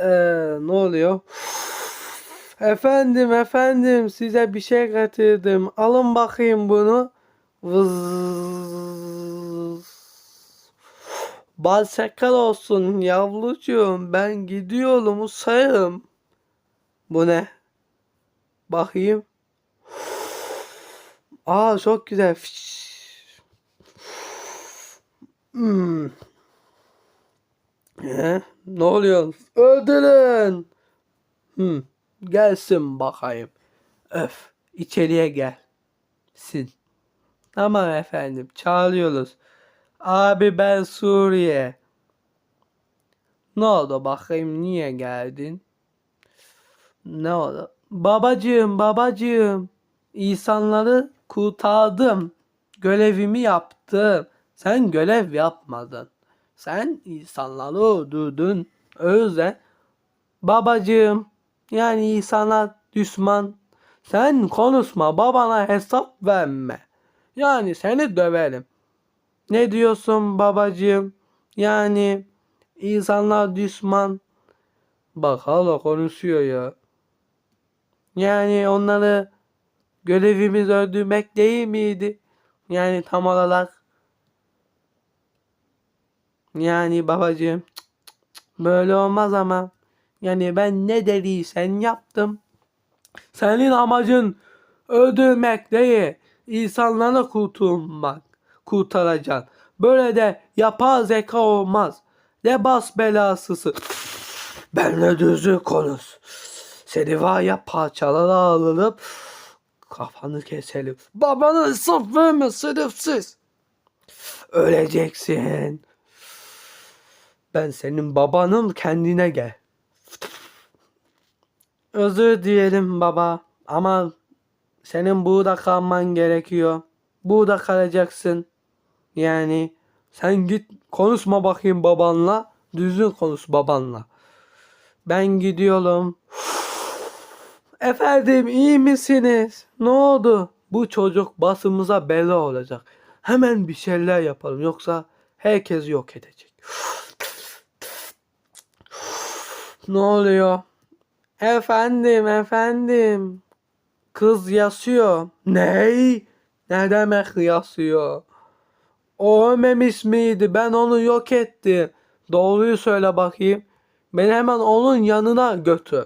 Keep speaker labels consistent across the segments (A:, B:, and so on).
A: Ee, ne oluyor? Efendim efendim size bir şey getirdim. Alın bakayım bunu. Vız. Bal şeker olsun yavrucuğum. Ben gidiyorum usayım. Bu ne? Bakayım. Aa çok güzel. Hmm. He? Ne oluyor? Öldürün. Hmm. Gelsin bakayım. Öf. içeriye gel. Sin. Tamam efendim. Çağırıyoruz. Abi ben Suriye. Ne oldu bakayım niye geldin? Ne oldu? Babacığım babacığım. İnsanları kurtardım. Görevimi yaptım. Sen görev yapmadın. Sen insanları öldürdün. Yüzden babacığım yani insanlar düşman. Sen konuşma babana hesap verme. Yani seni döverim. Ne diyorsun babacığım? Yani insanlar düşman. Bak hala konuşuyor ya. Yani onları görevimiz öldürmek değil miydi? Yani tam olarak. Yani babacığım böyle olmaz ama. Yani ben ne dediysen yaptım. Senin amacın öldürmek değil, insanları kurtulmak, kurtaracaksın. Böyle de yapar zeka olmaz. Ne bas belasısı. Benle düzgün konuş. Seni var ya parçalara alınıp kafanı keselim. Babana hesap verme sınıfsız. Öleceksin. Ben senin babanım kendine gel. Özür diyelim baba ama senin burada kalman gerekiyor. Burada kalacaksın. Yani sen git konuşma bakayım babanla. Düzgün konuş babanla. Ben gidiyorum. Efendim iyi misiniz? Ne oldu? Bu çocuk basımıza bela olacak. Hemen bir şeyler yapalım yoksa herkes yok edecek. Ne oluyor? Efendim efendim. Kız yasıyor. Ney? Ne demek yasıyor? O ölmemiş miydi? Ben onu yok ettim. Doğruyu söyle bakayım. Beni hemen onun yanına götür.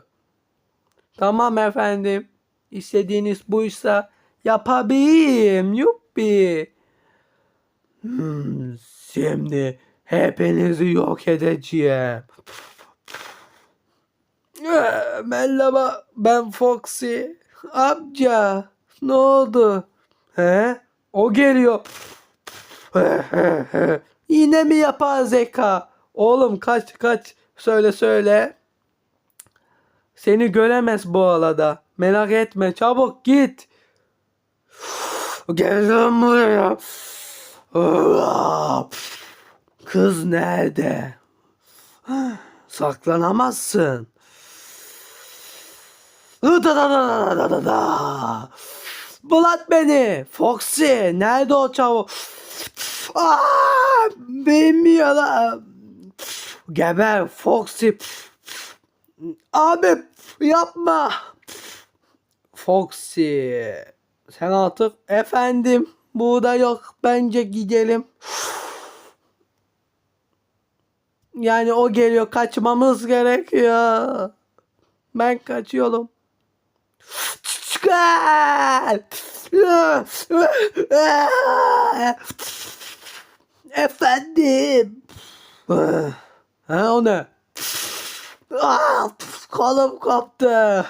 A: Tamam efendim. İstediğiniz buysa yapabilirim. Yuppi. Hmm, şimdi hepinizi yok edeceğim. Ee, Merhaba ben Foxy. Amca ne oldu? He? O geliyor. Yine mi yapar zeka? Oğlum kaç kaç. Söyle söyle. Seni göremez bu alada. Merak etme çabuk git. Gel buraya. Kız nerede? Saklanamazsın. Da da da da da da da. Bulat beni. Foxy. Nerede o çabuk? Aa, bilmiyorum. Geber Foxy. Abi yapma. Foxy. Sen artık efendim burada yok. Bence gidelim. Yani o geliyor kaçmamız gerekiyor. Ben kaçıyorum. Efendim. Ha o ne? Ah, kolum koptu.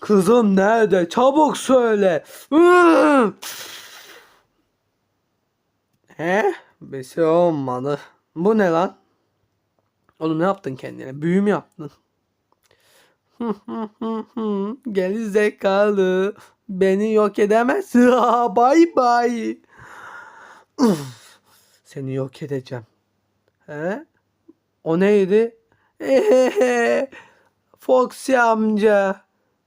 A: Kızım nerede? Çabuk söyle. He? Bir şey olmadı. Bu ne lan? Oğlum ne yaptın kendine? Büyü mü yaptın? Gel zekalı. Beni yok edemezsin. bay bay. Seni yok edeceğim. He? O neydi? Ehehe. Foxy amca.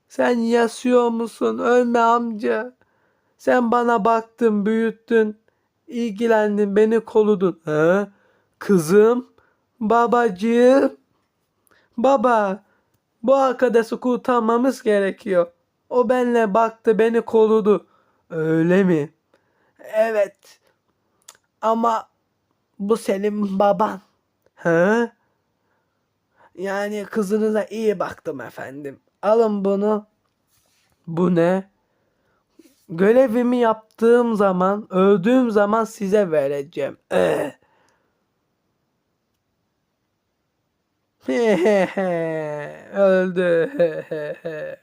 A: Sen yaşıyor musun? Ölme amca. Sen bana baktın, büyüttün. ilgilendin, beni koludun. He? Kızım, babacığım. Baba, bu arkadaşı kurtarmamız gerekiyor. O benle baktı, beni korudu. Öyle mi? Evet. Ama bu senin baban. He? Yani kızınıza iyi baktım efendim. Alın bunu. Bu ne? Görevimi yaptığım zaman, öldüğüm zaman size vereceğim. Eh. Öldü.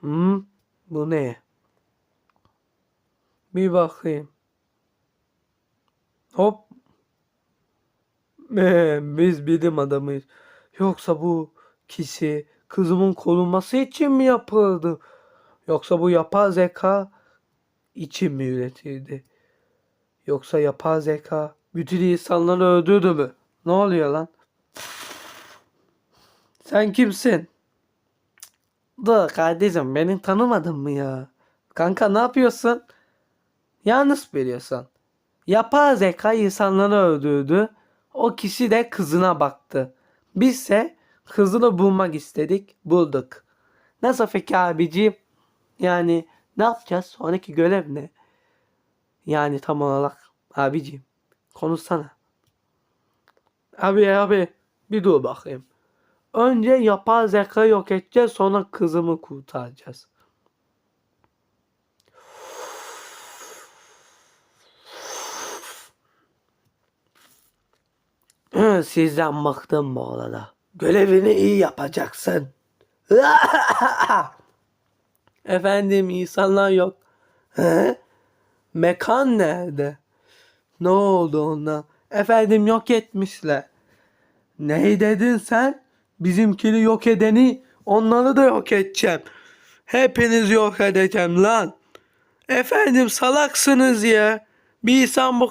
A: Hı? Bu ne? Bir bakayım. Hop. Ee, Biz bilim adamıyız. Yoksa bu kişi kızımın korunması için mi yapıldı? Yoksa bu yapay zeka için mi üretildi? Yoksa yapay zeka bütün insanları öldürdü mü? Ne oluyor lan? Sen kimsin? Dur kardeşim beni tanımadın mı ya? Kanka ne yapıyorsun? Yanlış biliyorsun. Yapay zeka insanları öldürdü. O kişi de kızına baktı. Bizse kızını bulmak istedik. Bulduk. Nasıl peki abiciğim? Yani ne yapacağız? Sonraki görev ne? Yani tam olarak abiciğim konuşsana. Abi abi bir dur bakayım. Önce yapay zeka yok edeceğiz sonra kızımı kurtaracağız. Sizden bıktım bu arada. Görevini iyi yapacaksın. Efendim insanlar yok. He? Mekan nerede? Ne oldu ona? Efendim yok etmişler. Ne dedin sen? Bizimkini yok edeni onları da yok edeceğim. Hepiniz yok edeceğim lan. Efendim salaksınız ya. Bir insan bu